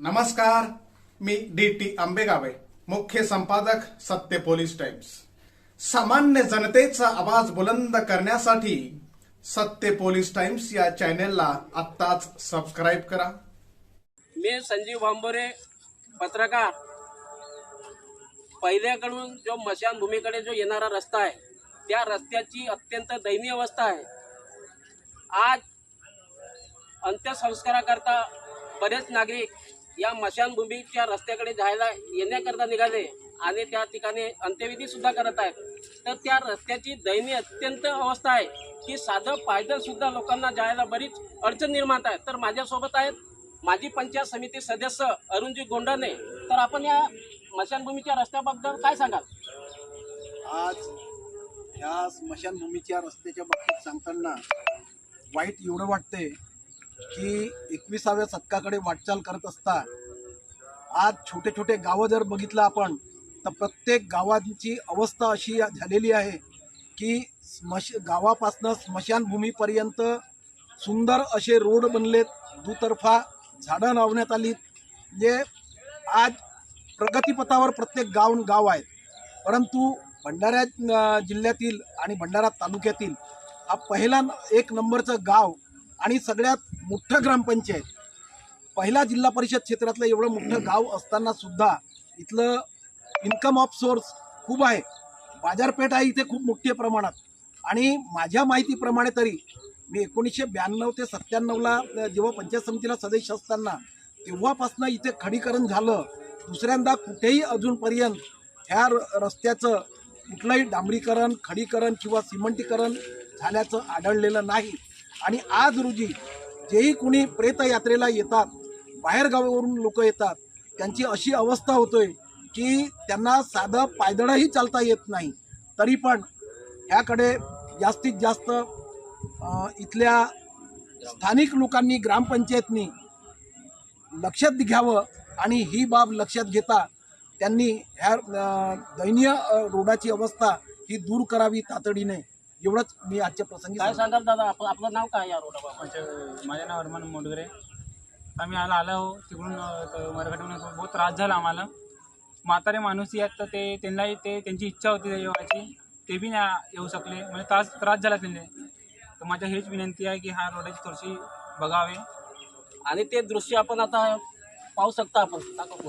नमस्कार मी D T आंबेगावे मुख्य संपादक सत्य पोलीस टाइम्स. सामान्य जनतेचा आवाज बुलंद करण्यासाठी सत्य पोलीस टाइम्स या चॅनेलला आत्ताच सबस्क्राईब करा. मी संजीव भांबोरे पत्रकार. पहिल्याकडून जो मशानभूमीकडे जो येणारा रस्ता आहे त्या रस्त्याची अत्यंत दयनीय अवस्था आहे. आज अंत्यसंस्काराकरता बरेच नागरिक या मशानभूमीच्या रस्त्याकडे जायला येण्याकरता निघाले आणि त्या ठिकाणी अंत्यविधी सुद्धा करत आहेत. तर त्या रस्त्याची दयनीय अत्यंत अवस्था आहे. की साधं पायदल सुद्धा लोकांना जायला बरीच अडचण निर्माण आहे. तर माझ्यासोबत आहेत माजी पंचायत समिती सदस्य अरुणजी गोंडाने. तर आपण या मशानभूमीच्या रस्त्याबद्दल काय सांगाल? आज ह्या स्मशानभूमीच्या रस्त्याच्या बाबतीत सांगताना वाईट एवढं वाटतंय की एकविसाव्या शतकाकडे वाटचाल करत असता आज छोटे छोटे गावं जर बघितलं आपण तर प्रत्येक गावांची अवस्था अशी झालेली आहे की स्मश गावापासनं स्मशानभूमीपर्यंत सुंदर असे रोड बनलेत दुतर्फा झाडं लावण्यात आली जे आज प्रगतीपथावर प्रत्येक गाव गाव आहे परंतु भंडारा जिल्ह्यातील आणि भंडारा तालुक्यातील हा पहिला एक नंबरचं गाव आणि सगळ्यात मोठं ग्रामपंचायत. पहिला जिल्हा परिषद क्षेत्रातलं एवढं मोठं गाव असताना सुद्धा इथलं इन्कम ऑफ सोर्स खूप आहे. बाजारपेठ आहे इथे खूप मोठ्या प्रमाणात. आणि माझ्या माहितीप्रमाणे तरी मी एकोणीसशे ब्याण्णव ते सत्त्याण्णवला जेव्हा पंचायत समितीला सदस्य असताना तेव्हापासनं इथे खडीकरण झालं. दुसऱ्यांदा कुठेही अजूनपर्यंत ह्या र- रस्त्याचं कुठलंही डांबरीकरण खडीकरण किंवा सिमेंटीकरण झाल्याचं आढळलेलं नाही. आणि आज रोजी जेही कुणी प्रेतयात्रेला येतात बाहेरगावावरून लोक येतात त्यांची अशी अवस्था होतोय की त्यांना साधं पायदळही चालता येत नाही. तरी पण ह्याकडे जास्तीत जास्त इथल्या स्थानिक लोकांनी ग्रामपंचायतनी लक्षात घ्यावं आणि ही बाब लक्षात घेता त्यांनी ह्या दयनीय रोडाची अवस्था ही दूर करावी तातडीने. एवढंच मी आजच्या प्रसंगी काय. सांगाल दादा? आप- आपलं नाव काय या रोडाबाबत माझं माझं नाव अरमान मोडगरे आम्ही आला आलो हो तिकडून मराठवाड्यातून बहुत त्रास झाला आम्हाला. म्हातारे माणूसही आहेत तर ते त्यांनाही ते त्यांची इच्छा होती त्या येवायची. ते बी नाही येऊ शकले. म्हणजे त्रास त्रास झाला त्यांना. तर माझ्या हेच विनंती आहे की हा रोडाची थोडीशी बघावे. आणि ते दृश्य आपण आता पाहू शकता आपण. दाखव